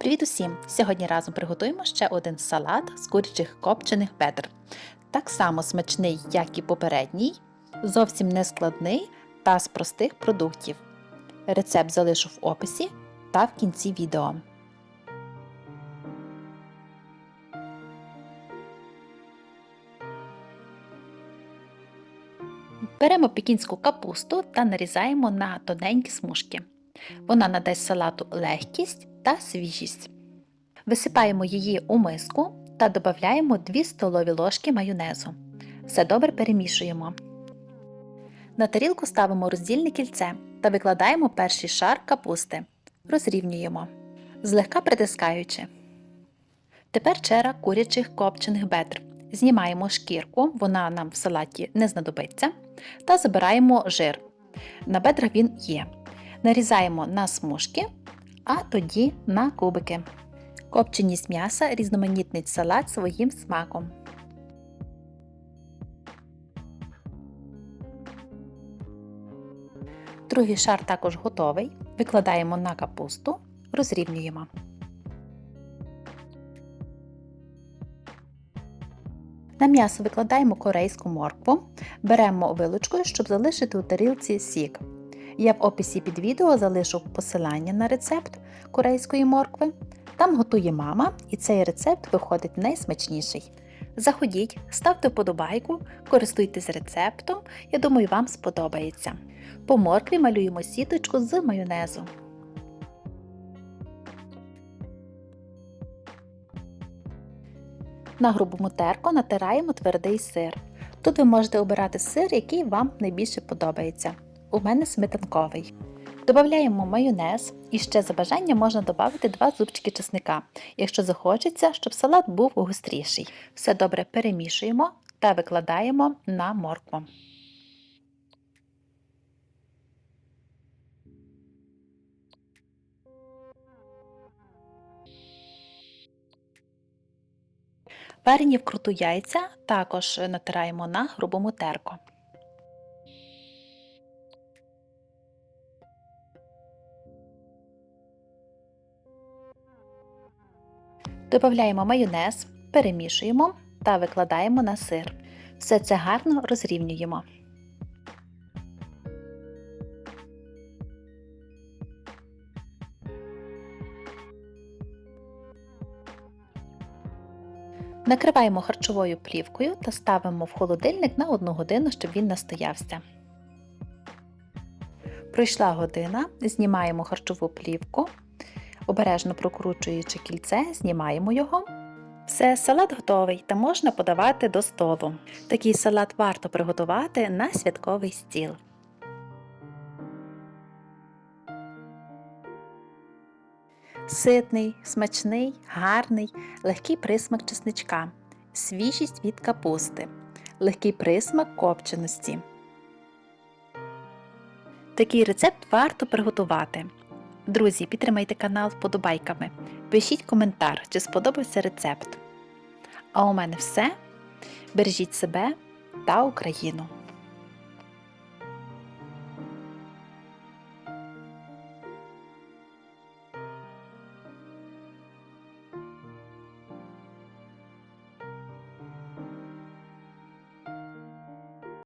Привіт усім! Сьогодні разом приготуємо ще один салат з курячих копчених бедр. Так само смачний, як і попередній, зовсім не складний та з простих продуктів. Рецепт залишу в описі та в кінці відео. Беремо пекінську капусту та нарізаємо на тоненькі смужки. Вона надасть салату легкість та свіжість. Висипаємо її у миску та додаємо 2 столові ложки майонезу. Все добре перемішуємо. На тарілку ставимо роздільне кільце та викладаємо перший шар капусти. Розрівнюємо, злегка притискаючи. Тепер чера курячих копчених бедр. Знімаємо шкірку, вона нам в салаті не знадобиться, та забираємо жир. На бедрах він є. Нарізаємо на смужки, а тоді на кубики. Копченість м'яса різноманітнить салат своїм смаком. Другий шар також готовий. Викладаємо на капусту, розрівнюємо. На м'ясо викладаємо корейську моркву, беремо вилучкою, щоб залишити у тарілці сік. Я в описі під відео залишу посилання на рецепт корейської моркви. Там готує мама, і цей рецепт виходить найсмачніший. Заходіть, ставте вподобайку, користуйтесь рецептом, я думаю, вам сподобається. По моркві малюємо сіточку з майонезу. На грубому терку натираємо твердий сир. Тут ви можете обирати сир, який вам найбільше подобається. У мене сметанковий. Додаємо майонез і ще за бажанням можна додати 2 зубчики чесника, якщо захочеться, щоб салат був густріший. Все добре перемішуємо та викладаємо на моркву. Варені вкруту яйця також натираємо на грубому терку. Додаємо майонез, перемішуємо та викладаємо на сир. Все це гарно розрівнюємо. Накриваємо харчовою плівкою та ставимо в холодильник на 1 годину, щоб він настоявся. Пройшла година, знімаємо харчову плівку, обережно прокручуючи кільце, знімаємо його. Все, салат готовий та можна подавати до столу. Такий салат варто приготувати на святковий стіл. Ситний, смачний, гарний, легкий присмак чесничка, свіжість від капусти, легкий присмак копченості. Такий рецепт варто приготувати. Друзі, підтримайте канал вподобайками. Пишіть коментар, чи сподобався рецепт. А у мене все. Бережіть себе та Україну!